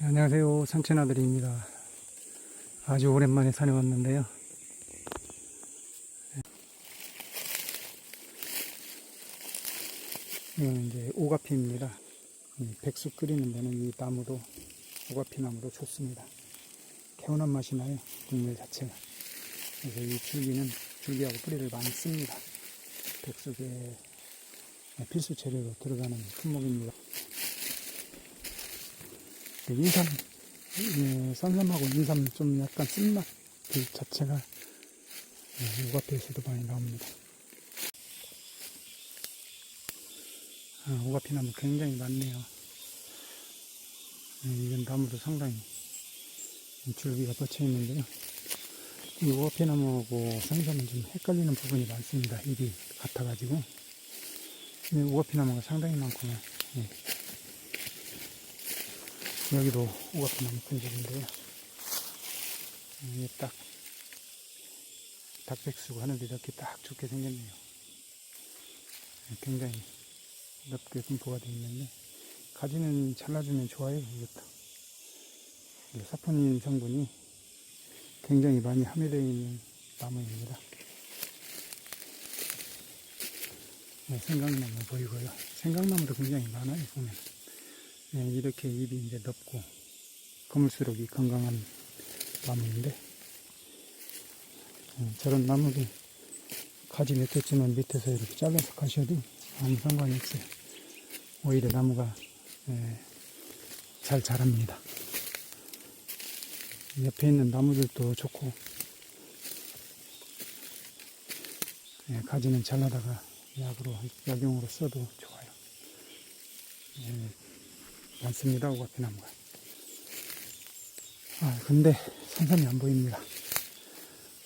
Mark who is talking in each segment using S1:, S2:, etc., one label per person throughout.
S1: 네, 안녕하세요. 산채나들입니다. 아주 오랜만에 산에 왔는데요. 이거는 이제 오가피입니다. 이 백숙 끓이는 데는 이 나무도 오가피 나무도 좋습니다. 개운한 맛이 나요. 국물 자체가. 그래서 이 줄기는 줄기하고 뿌리를 많이 씁니다. 백숙에 필수 재료로 들어가는 품목입니다. 그 인삼, 예, 쌍삼하고 인삼 좀 약간 쓴맛 그 자체가 예, 오가피에서도 많이 나옵니다. 아, 오가피 나무 굉장히 많네요. 예, 이건 나무도 상당히 줄기가 뻗쳐 있는데요. 이 오가피 나무하고 쌍삼은 좀 헷갈리는 부분이 많습니다. 잎이 같아가지고. 이 오가피 나무가 상당히 많구나. 예. 여기도 오가피 나무 큰집인데요. 이게 딱 닭백숙 하는데 이렇게 딱 좋게 생겼네요. 네, 굉장히 넓게 분포가 되어 있는데 가지는 잘라주면 좋아요. 이것도 사포닌 성분이 굉장히 많이 함유되어 있는 나무입니다. 네, 생강나무 보이고요. 생강나무도 굉장히 많아요. 보면. 네, 이렇게 잎이 이제 넓고 거물수록 이 건강한 나무인데 음, 저런 나무를 가지 맺혔지만 밑에서 이렇게 잘라서 가셔도 아무 상관이 없어요. 오히려 나무가 예, 잘 자랍니다. 옆에 있는 나무들도 좋고 예, 가지는 잘라다가 약으로 약용으로 써도 좋아요. 예, 많습니다. 오가피 나무가. 아, 근데 산삼이 안 보입니다.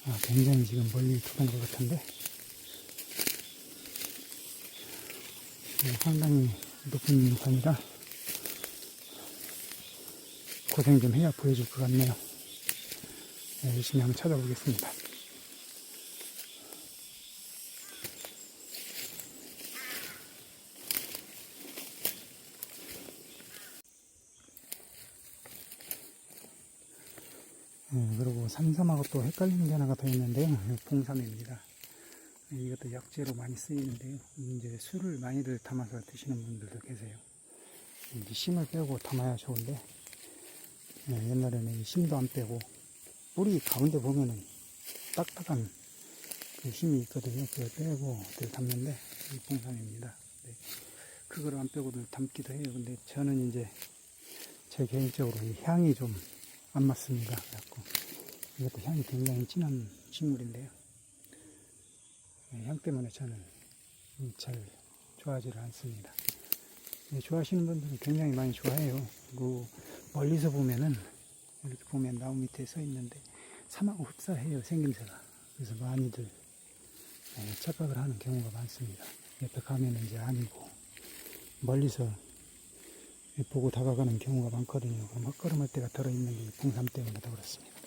S1: 아, 굉장히 지금 멀리 두던 것 같은데. 네, 상당히 높은 산이라 고생 좀 해야 보여줄 것 같네요. 네, 열심히 한번 찾아보겠습니다. 네, 삼삼하고 또 헷갈리는 게 하나가 더 있는데요. 봉삼입니다. 네, 이것도 약재로 많이 쓰이는데요. 이제 술을 많이들 담아서 드시는 분들도 계세요. 이제 심을 빼고 담아야 좋은데, 네, 옛날에는 이 심도 안 빼고, 뿌리 가운데 보면은 딱딱한 그 힘이 있거든요. 그걸 빼고 늘 담는데, 이 봉삼입니다. 네, 그걸 안 빼고도 담기도 해요. 근데 저는 이제 제 개인적으로 이 향이 좀 안 맞습니다. 그래갖고 이것도 향이 굉장히 진한 식물인데요. 네, 향 때문에 저는 잘 좋아하지를 않습니다. 네, 좋아하시는 분들은 굉장히 많이 좋아해요. 그 멀리서 보면은 이렇게 보면 나무 밑에 서 있는데 사막 흡사해요 생김새가. 그래서 많이들 네, 착각을 하는 경우가 많습니다. 옆에 가면은 이제 아니고 멀리서 보고 다가가는 경우가 많거든요. 그럼 헛걸음할 때가 들어있는 게 봉삼 때문에도 그렇습니다.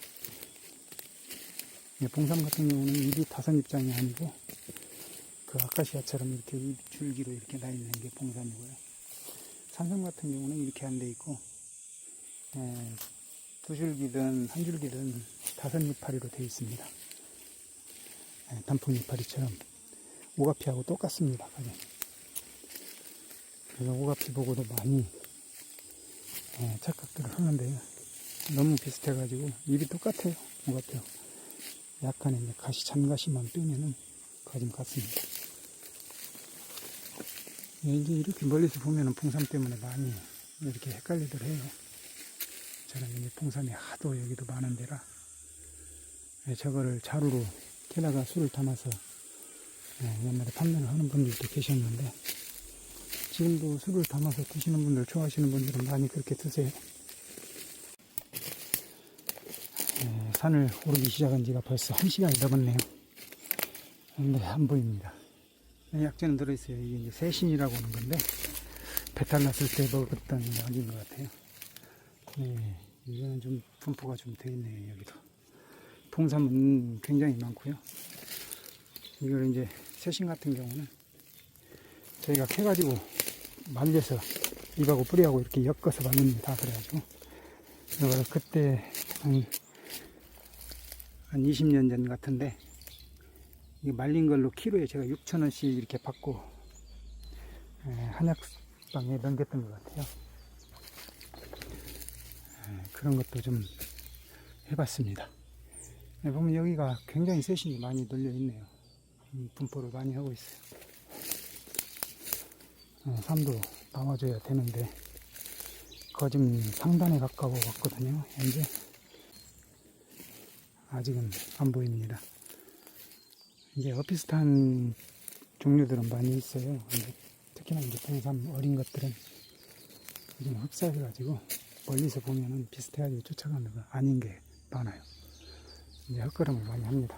S1: 이 봉삼 같은 경우는 잎이 다섯 잎장이 아니고 그 아카시아처럼 이렇게 잎 줄기로 이렇게 나 있는 게 봉삼이고요. 산삼 같은 경우는 이렇게 안 돼 있고 에, 두 줄기든 한 줄기든 다섯 잎파리로 되어 있습니다. 에, 단풍 잎파리처럼 오가피하고 똑같습니다. 가장. 그래서 오가피 보고도 많이 예, 착각들을 하는데요. 너무 비슷해가지고 입이 똑같아요. 오가피하고. 약간의 이제 가시, 잔가시만 빼면은 거진 같습니다. 예, 이제 이렇게 멀리서 보면은 풍삼 때문에 많이 이렇게 헷갈리들 해요. 저는 이제 풍삼이 하도 여기도 많은 데라 예, 저거를 자루로 캐다가 술을 담아서 예, 옛날에 판매를 하는 분들도 계셨는데 지금도 술을 담아서 드시는 분들 좋아하시는 분들은 많이 그렇게 드세요. 예, 산을 오르기 시작한 지가 벌써 한 시간이 넘었네요. 근데 안 보입니다. 네, 약재는 들어있어요. 이게 이제 새신이라고 하는 건데, 배탈 났을 때 먹었던 약인 것 같아요. 네, 이거는 좀 분포가 좀 돼 있네요, 여기도. 봉삼은 굉장히 많고요. 이걸 이제 새신 같은 경우는 저희가 캐가지고 말려서 잎하고 뿌리하고 이렇게 엮어서 말립니다. 그래가지고 이거 그때 한, 한 20년 전 같은데 이 말린 걸로 키로에 제가 6천 원씩 이렇게 받고 에, 한약방에 넘겼던 것 같아요. 에, 그런 것도 좀 해봤습니다. 네, 보면 여기가 굉장히 세심이 많이 놀려 있네요. 이 분포를 많이 하고 있어요. 어, 삶도 나와줘야 되는데 거좀 상단에 가까워 왔거든요. 현재 아직은 안 보입니다. 이제 어피스탄 종류들은 많이 있어요. 특히나 이제 동삼 어린 것들은 좀 흡사해가지고 멀리서 보면은 비슷해가지고 쫓아가는 거 아닌 게 많아요. 이제 헛걸음을 많이 합니다.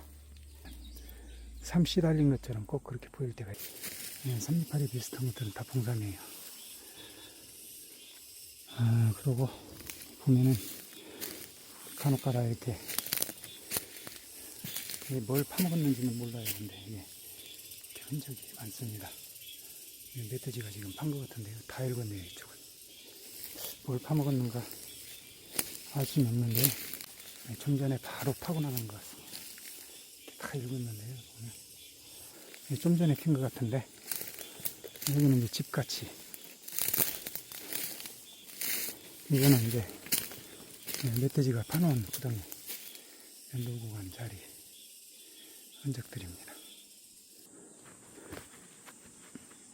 S1: 삼씨 달린 것처럼 꼭 그렇게 보일 때가 있어요. 삼리팔이 비슷한 것들은 다 봉삼이에요. 아, 그러고 보면은 간혹 가다 이렇게 이게 뭘 파먹었는지는 몰라요. 근데 이게 흔적이 많습니다. 이 멧돼지가 지금 판 것 같은데요. 다 읽었네요. 이쪽은. 뭘 파먹었는가 알 수는 없는데 네, 좀 전에 바로 파고 나는 것 같습니다. 다 읽었는데요. 보면. 이게 좀 전에 핀 것 같은데 여기는 이제 집같이 이거는 이제 멧돼지가 파놓은 구덩이 놀고 간 자리 흔적들입니다.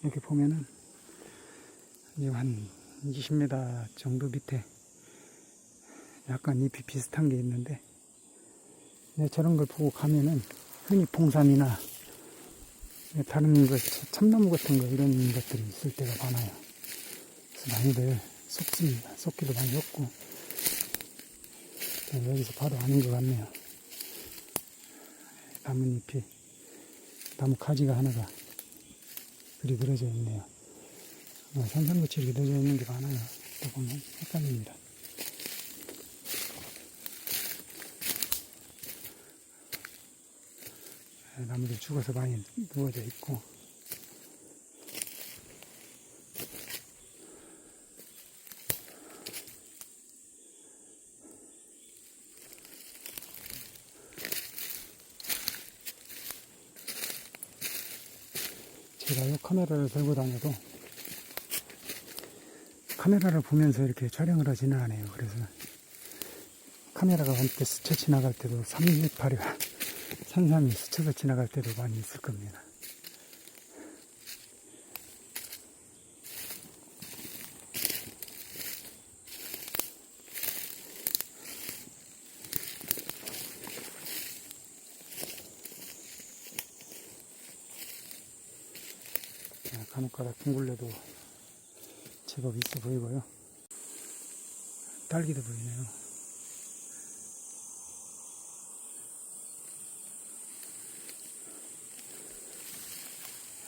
S1: 이렇게 보면은 한 20m 정도 밑에 약간 잎이 비슷한 게 있는데 저런 걸 보고 가면은 흔히 봉삼이나 다른 거 참나무 같은 거 이런 것들이 있을 때가 많아요. 그래서 많이들 속습니다. 속기도 많이 했고 여기서 봐도 아는 것 같네요. 나뭇잎이 나무 가지가 하나가 그리 늘어져 있네요. 어, 산삼같이 이렇게 늘어져 있는 게 많아요. 또 보면 헷갈립니다. 네, 나무들 죽어서 많이 누워져 있고 카메라를 들고 다녀도 카메라를 보면서 이렇게 촬영을 하지는 않아요. 그래서 카메라가 한때 스쳐 지나갈 때도 38이 산삼이 스쳐서 지나갈 때도 많이 있을 겁니다. 자, 간혹가다 둥글레도 제법 있어 보이고요. 딸기도 보이네요.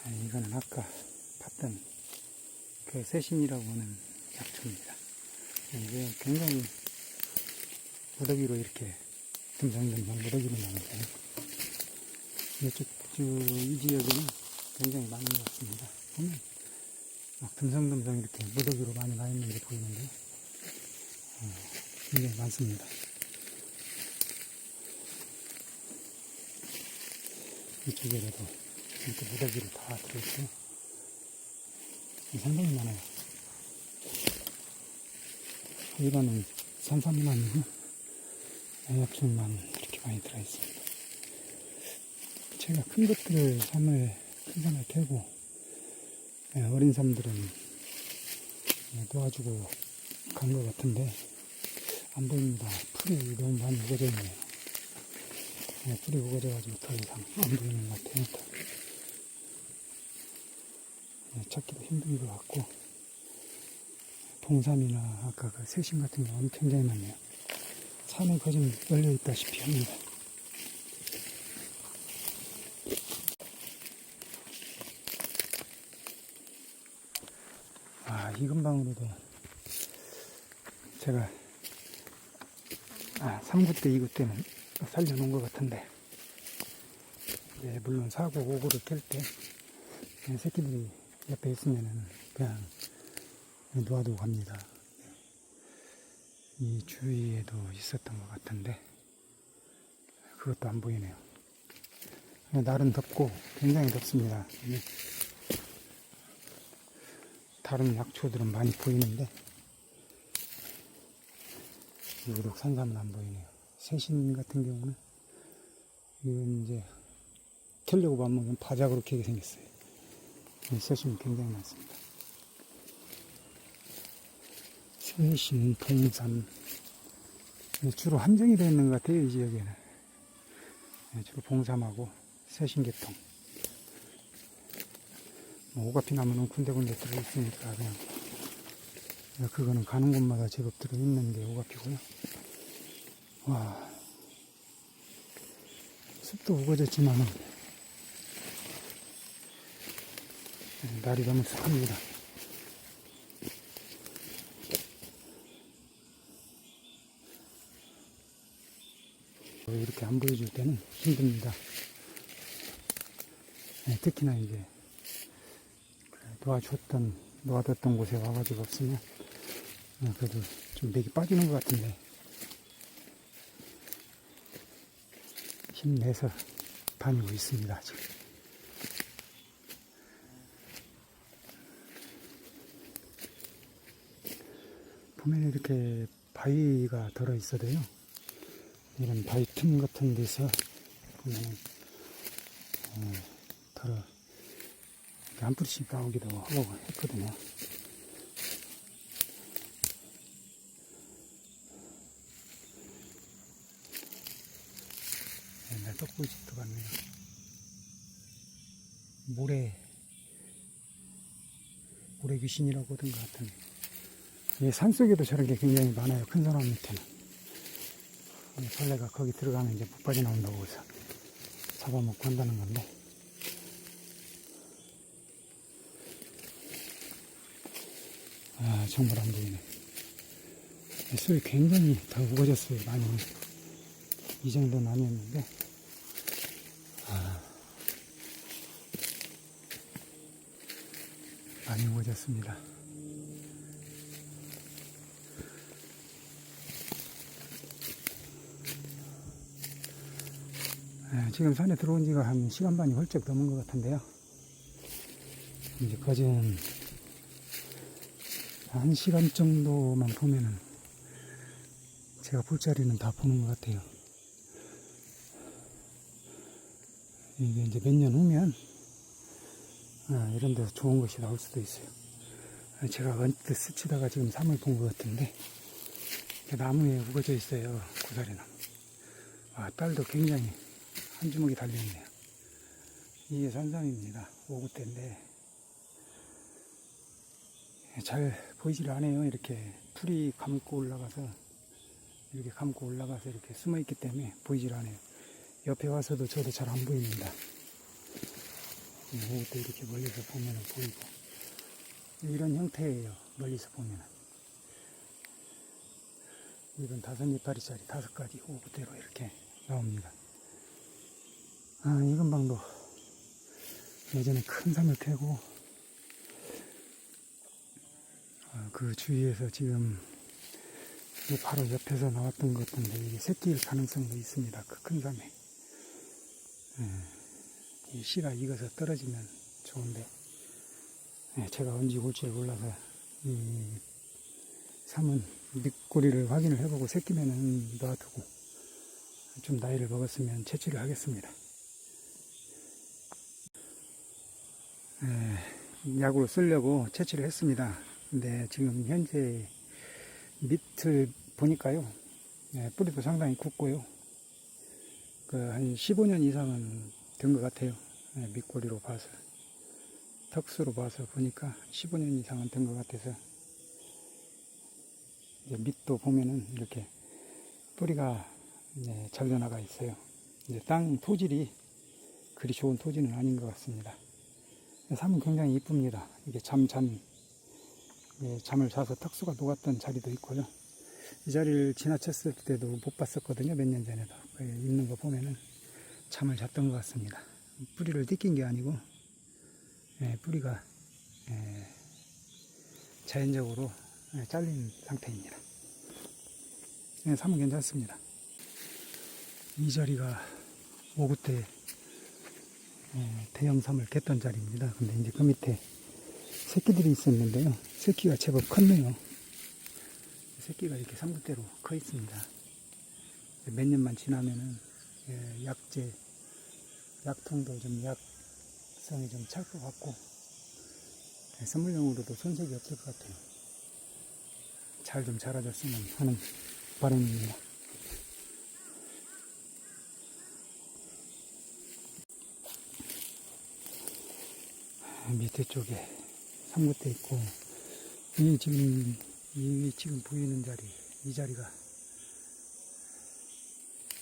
S1: 아, 이거는 아까 봤던 그 세신이라고 하는 약초입니다. 이게 굉장히 무더기로 이렇게 듬성듬성 무더기로 나는데요. 이쪽, 저, 이 지역에는 굉장히 많은 것 같습니다. 보면 막 듬성듬성 이렇게 무더기로 많이 나 있는 게 보이는데 어, 굉장히 많습니다. 이쪽에라도 이렇게 무더기로 다 들어있고 상당히 많아요. 일반은 산삼만 아니고 약초만 이렇게 많이 들어있습니다. 제가 큰 것들을 산을 큰 산을 예, 어린 삶들은 예, 도와주고 간 것 같은데 안 보입니다. 풀이 너무 많이 우거져 있네요. 예, 풀이 우거져가지고 더 이상 안 보이는 것 같아요. 예, 찾기도 힘든 것 같고 봉삼이나 아까 그 세심 같은 경우는 굉장히 많네요. 산에 거좀 열려 있다시피 합니다. 아, 이 근방으로도 제가 아, 3구 때, 2구 때는 살려놓은 것 같은데 예, 물론 4구, 5구를 깰때 새끼들이 옆에 있으면은 그냥 놓아두고 갑니다. 이 주위에도 있었던 것 같은데 그것도 안 보이네요. 날은 덥고 굉장히 덥습니다. 이 다른 약초들은 많이 보이는데 유독 산삼은 안 보이네요. 새신 같은 경우는 이건 이제 켜려고 보면 바닥으로 캐게 생겼어요. 이 새신 굉장히 많습니다. 새신, 봉삼 주로 한정이 되어 있는 것 같아요. 이 지역에는 네, 주로 봉삼하고 새신계통 뭐 오가피 나무는 군데군데 들어있으니까 그냥 그거는 가는 곳마다 제법 들어있는 게 오가피고요. 와 숲도 우거졌지만은 날이 너무 습합니다. 이렇게 안 보여줄 때는 힘듭니다. 네, 특히나 이제 놓아줬던, 놓아뒀던 곳에 와가지고 없으면 어, 그래도 좀 맥이 빠지는 것 같은데 힘내서 다니고 있습니다. 지금. 보면 이렇게 바위가 들어 있어도요. 이런 바위 틈 같은 데서 보면 어, 들어 이렇게 한 뿌리씩 나오기도 하고 했거든요. 옛날 떡불집도 같네요. 모래, 모래 귀신이라고 하던 것 같은데. 이 산속에도 저런 게 굉장히 많아요. 큰 사람 밑에는. 이 벌레가 거기 들어가면 이제 못 빠져나온다고 해서 잡아먹고 한다는 건데. 아, 정말 안 보이네. 이 숲이 굉장히 더 우거졌어요, 많이. 이 정도는 아니었는데. 아, 많이 우거졌습니다. 예, 지금 산에 들어온 지가 한 시간 반이 훌쩍 넘은 것 같은데요. 이제 거진 한 시간 정도만 보면은 제가 볼 자리는 다 보는 것 같아요. 이게 이제 몇 년 후면 아, 이런 데서 좋은 것이 나올 수도 있어요. 아, 제가 언뜻 스치다가 지금 삼을 본 것 같은데 나무에 우거져 있어요. 고사리 나무. 아, 딸도 굉장히 한 주먹이 달려있네요. 이게 산삼입니다. 오구대인데 잘 보이질 않아요. 이렇게 풀이 감고 올라가서 이렇게 감고 올라가서 이렇게 숨어 있기 때문에 보이질 않아요. 옆에 와서도 저도 잘 안 보입니다. 오구대 이렇게 멀리서 보면 보이고 이런 형태예요. 멀리서 보면 이건 다섯 이파리짜리 다섯 가지 오구대로 이렇게 나옵니다. 아, 이 근방도 예전에 큰 산을 캐고 아, 그 주위에서 지금 이 바로 옆에서 나왔던 것 같은데 이게 새끼일 가능성도 있습니다. 그큰 산에 예, 이 씨가 익어서 떨어지면 좋은데 예, 제가 언제 올지 몰라서 이 삼은 밑꼬리를 확인을 해보고 새끼면은 놔두고 좀 나이를 먹었으면 채취를 하겠습니다. 예, 약으로 쓰려고 채취를 했습니다. 근데 지금 현재 밑을 보니까요, 예, 뿌리도 상당히 굵고요. 그 한 15년 이상은 된 것 같아요. 예, 밑꼬리로 봐서. 턱수로 봐서 보니까 15년 이상은 된 것 같아서. 이제 밑도 보면은 이렇게 뿌리가 이제 잘려나가 있어요. 이제 땅 토질이 그리 좋은 토지는 아닌 것 같습니다. 삶은 굉장히 이쁩니다. 이게 잠잔, 예, 잠을 자서 턱수가 녹았던 자리도 있고요. 이 자리를 지나쳤을 때도 못 봤었거든요. 몇 년 전에도. 그 있는 거 보면은 잠을 잤던 것 같습니다. 뿌리를 뜯긴 게 아니고, 예, 뿌리가, 예, 자연적으로 예, 잘린 상태입니다. 네, 삼은 괜찮습니다. 이 자리가 오구 때 예, 대형 삼을 깼던 자리입니다. 근데 이제 그 밑에 새끼들이 있었는데요. 새끼가 제법 컸네요. 새끼가 이렇게 삼구대로 커 있습니다. 몇 년만 지나면은 예, 약재, 약통도 좀 약성이 좀 찰 것 같고 예, 선물용으로도 손색이 없을 것 같아요. 잘 좀 자라줬으면 하는 바람입니다. 밑에 쪽에 삼구대 있고 이 지금 이 지금 보이는 자리 이 자리가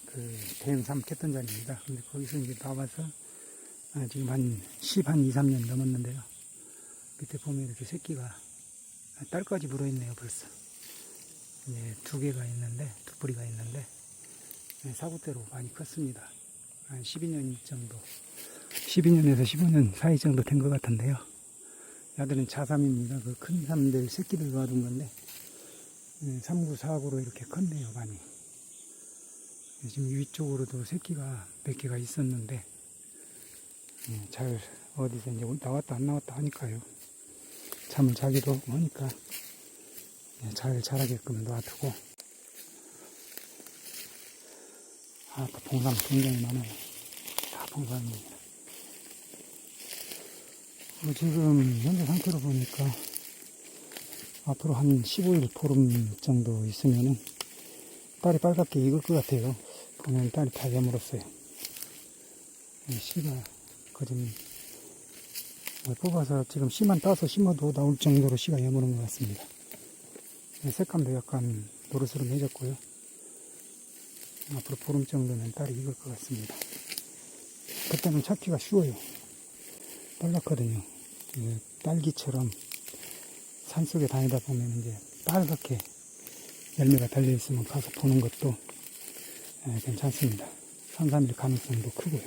S1: 그 대형 삼 깼던 자리입니다. 근데 거기서 이제 나와서 아, 지금 한 10, 한 2, 3년 넘었는데요. 밑에 보면 이렇게 새끼가 딸까지 물어있네요, 벌써. 이제 두 개가 있는데, 두 뿌리가 있는데, 네, 사구대로 많이 컸습니다. 한 12년 정도, 12년에서 15년 사이 정도 된 것 같은데요. 야들은 자삼입니다. 그 큰 삼들 새끼들 놔둔 건데, 네, 3구, 4구로 이렇게 컸네요, 많이. 네, 지금 위쪽으로도 새끼가 몇 개가 있었는데, 네, 잘 어디서 이제 나왔다 안 나왔다 하니까요. 잠을 자기도 하니까 네, 잘 자라게끔 놔두고 아, 또 봉삼 굉장히 많아요. 다 봉삼입니다. 어, 지금 현재 상태로 보니까 앞으로 한 15일 보름 정도 있으면은 딸이 빨갛게 익을 것 같아요. 보면 딸이 다 여물었어요. 네, 씨가 거진 뭐 뽑아서 지금 씨만 따서 심어도 나올 정도로 씨가 여무는 것 같습니다. 네, 색감도 약간 노릇스름해졌고요. 앞으로 보름 정도는 딸이 익을 것 같습니다. 그때는 찾기가 쉬워요. 빨갛거든요. 그 딸기처럼 산 속에 다니다 보면 이제 빨갛게 열매가 달려 있으면 가서 보는 것도 예, 괜찮습니다. 3, 3일 가능성도 크고요.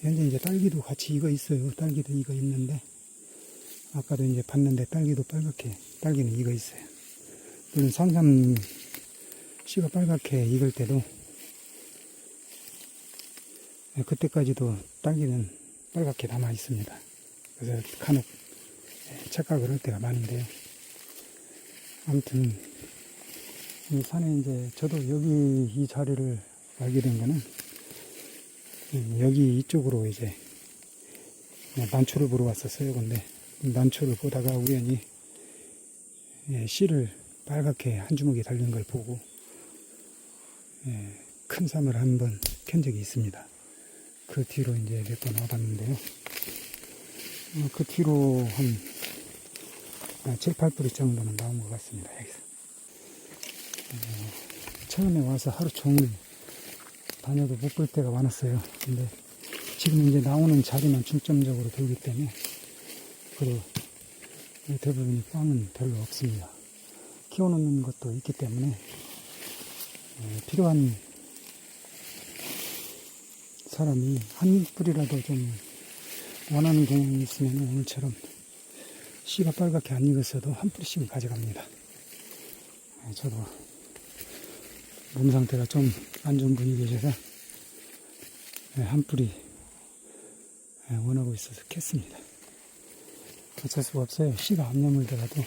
S1: 현재 이제 딸기도 같이 익어 있어요. 딸기도 익어 있는데, 아까도 이제 봤는데 딸기도 빨갛게, 딸기는 익어 있어요. 물론 삼삼 씨가 빨갛게 익을 때도, 예, 그때까지도 딸기는 빨갛게 남아 있습니다. 그래서 간혹 예, 착각을 할 때가 많은데요. 아무튼, 이 산에 이제 저도 여기 이 자리를 알게 된 거는 음, 여기 이쪽으로 이제 난초를 보러 왔었어요. 근데 난초를 보다가 우연히 예, 씨를 빨갛게 한 주먹에 달린 걸 보고 예, 큰 삼을 한번 캔 적이 있습니다. 그 뒤로 이제 몇 번 와봤는데요. 어, 그 뒤로 한 7, 8뿌리 정도는 나온 것 같습니다. 여기서. 어, 처음에 와서 하루 종일 다녀도 못 볼 때가 많았어요. 근데 지금 이제 나오는 자리만 중점적으로 돌기 때문에 그리고 대부분이 꽝은 별로 없습니다. 키워놓는 것도 있기 때문에 어, 필요한 사람이 한 뿌리라도 좀 원하는 경향이 있으면 오늘처럼 씨가 빨갛게 안 익었어도 한 뿌리씩은 가져갑니다. 네, 저도 몸 상태가 좀 안 좋은 분이 계셔서 네, 한 뿌리 네, 원하고 있어서 캤습니다. 어쩔 수가 없어요. 씨가 안 여물더라도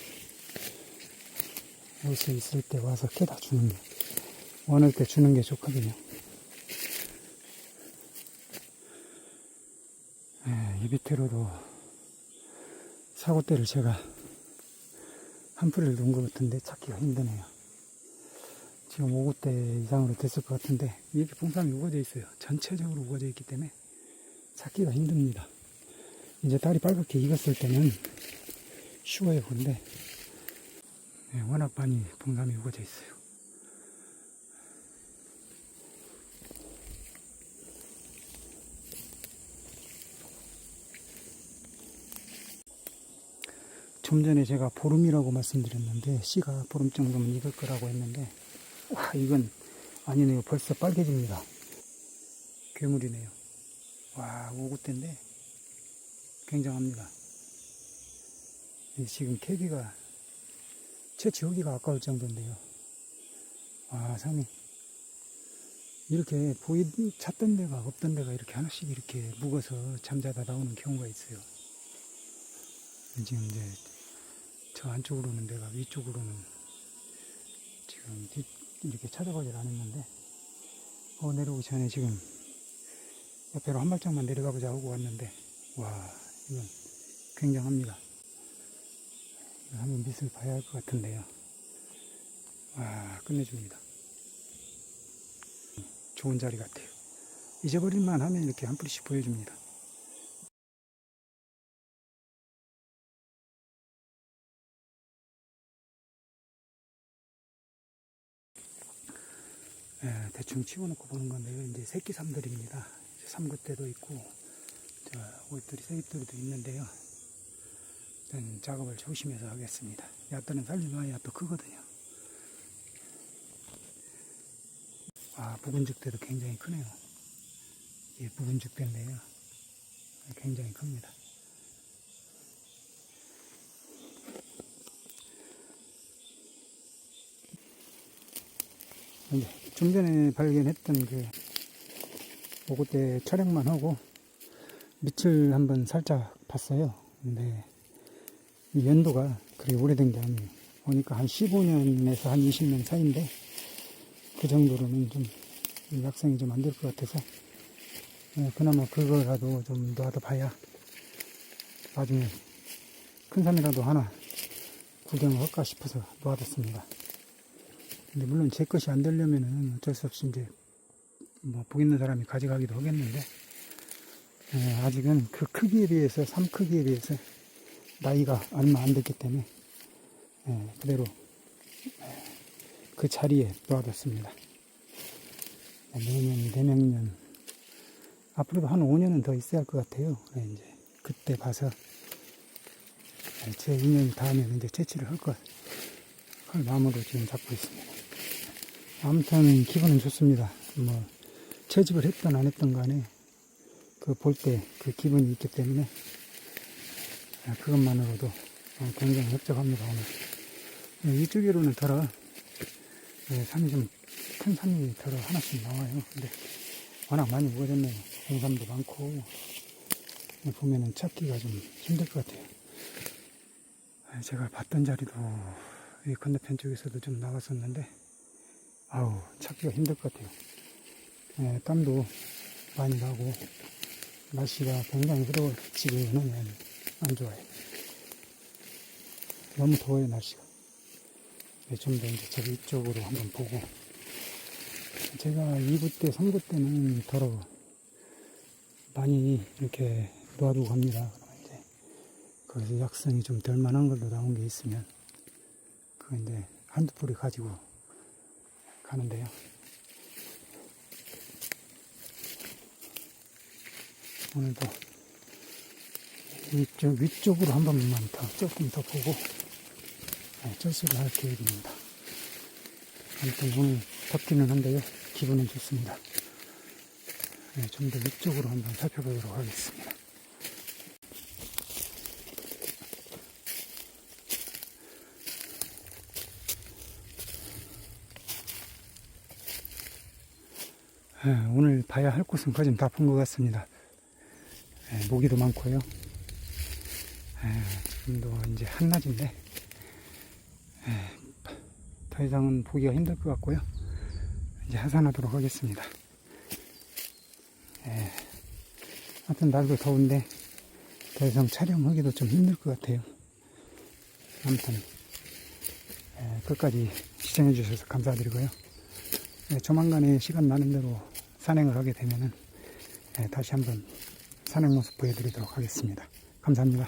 S1: 올 수 있을 때 와서 캐다 주는 게 원할 때 주는 게 좋거든요. 네, 이 밑으로도 사고대를 제가 한 뿌리를 놓은 것 같은데 찾기가 힘드네요. 지금 5구대 이상으로 됐을 것 같은데 이렇게 봉삼이 우거져 있어요. 전체적으로 우거져 있기 때문에 찾기가 힘듭니다. 이제 딸이 빨갛게 익었을 때는 쉬워요. 근데 네, 워낙 많이 봉삼이 우거져 있어요. 좀 전에 제가 보름이라고 말씀드렸는데 씨가 보름 정도면 익을 거라고 했는데 와 이건 아니네요. 벌써 빨개집니다. 괴물이네요. 와 오구대인데 굉장합니다. 이 지금 캐기가 채취하기가 아까울 정도인데요. 와, 산이. 이렇게 보이, 찾던 데가 없던 데가 이렇게 하나씩 이렇게 묵어서 잠자다 나오는 경우가 있어요. 지금 이제 저 안쪽으로는 내가 위쪽으로는 지금 뒤, 이렇게 찾아가질 않았는데, 어, 내려오기 전에 지금 옆에로 한 발짝만 내려가 보자 하고 왔는데, 와, 이건 굉장합니다. 이거 한번 밑을 봐야 할 것 같은데요. 와, 끝내줍니다. 좋은 자리 같아요. 잊어버릴만 하면 이렇게 한 뿌리씩 보여줍니다. 예, 대충 치워놓고 보는 건데요. 이제 새끼 삼들입니다. 삼구대도 있고, 저 옷들이 새잎들도 있는데요. 일단 작업을 조심해서 하겠습니다. 야들은 살려놔야 또 크거든요. 아, 묵은죽대도 굉장히 크네요. 이게 묵은죽대인데요. 굉장히 큽니다. 좀 전에 발견했던 그 오그때 촬영만 하고 밑을 한번 살짝 봤어요. 근데 이 연도가 그리 오래된 게 아니에요. 보니까 한 15년에서 한 20년 사이인데 그 정도로는 좀 약성이 좀 안 될 것 같아서 예, 그나마 그거라도 좀 놔둬 봐야 나중에 큰 산이라도 하나 구경을 할까 싶어서 놔뒀습니다. 근데 물론 제 것이 안 되려면은 어쩔 수 없이 이제 뭐 보이는 사람이 가져가기도 하겠는데 예, 아직은 그 크기에 비해서 삶 크기에 비해서 나이가 얼마 안 됐기 때문에 예, 그대로 예, 그 자리에 놓아뒀습니다. 내년, 내명년 앞으로도 한 5년은 더 있어야 할 것 같아요. 예, 이제 그때 봐서 예, 제 2년 다음에는 이제 채취를 할 것, 할 마음으로 지금 잡고 있습니다. 아무튼 기분은 좋습니다. 뭐 채집을 했던 안 했던 간에 그 볼 때 그 기분이 있기 때문에 아, 그것만으로도 어, 굉장히 흡족합니다 오늘. 예, 이쪽으로는 덜어 예, 산이 좀 큰 산이 덜어 하나씩 나와요. 근데 워낙 많이 우거졌네요. 공삼도 많고 예, 보면은 찾기가 좀 힘들 것 같아요. 아, 제가 봤던 자리도 이 건너편 쪽에서도 좀 나갔었는데 아우 찾기가 힘들 것 같아요. 예, 땀도 많이 나고 날씨가 굉장히 흐려지기는 안 좋아요. 너무 더워요 날씨가. 네, 좀더 이제 저 위쪽으로 한번 보고 제가 2구 때, 3구 때는 더러 많이 이렇게 놓아두고 갑니다. 이제 거기서 약성이 좀 덜 만한 걸로 나온 게 있으면 그 이제 한두 뿌리 가지고 가는데요. 오늘도 위쪽, 위쪽으로 한 번만 더, 조금 더 보고, 네, 철수를 할 계획입니다. 아무튼 오늘 덥기는 한데요. 기분은 좋습니다. 네, 좀더 위쪽으로 한번 살펴보도록 하겠습니다. 오늘 봐야 할 곳은 거진 다본 것 같습니다. 네, 모기도 많고요. 에, 지금도 이제 한낮인데 에, 더 이상은 보기가 힘들 것 같고요. 이제 하산하도록 하겠습니다. 에, 하여튼 날도 더운데 더 이상 촬영하기도 좀 힘들 것 같아요. 아무튼 에, 끝까지 시청해 주셔서 감사드리고요. 에, 조만간에 시간 나는 대로 산행을 하게 되면은 에, 다시 한번 산행 모습 보여드리도록 하겠습니다. 감사합니다.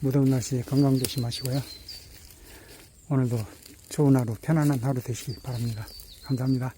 S1: 무더운 날씨에 건강 조심하시고요. 오늘도 좋은 하루, 편안한 하루 되시기 바랍니다. 감사합니다.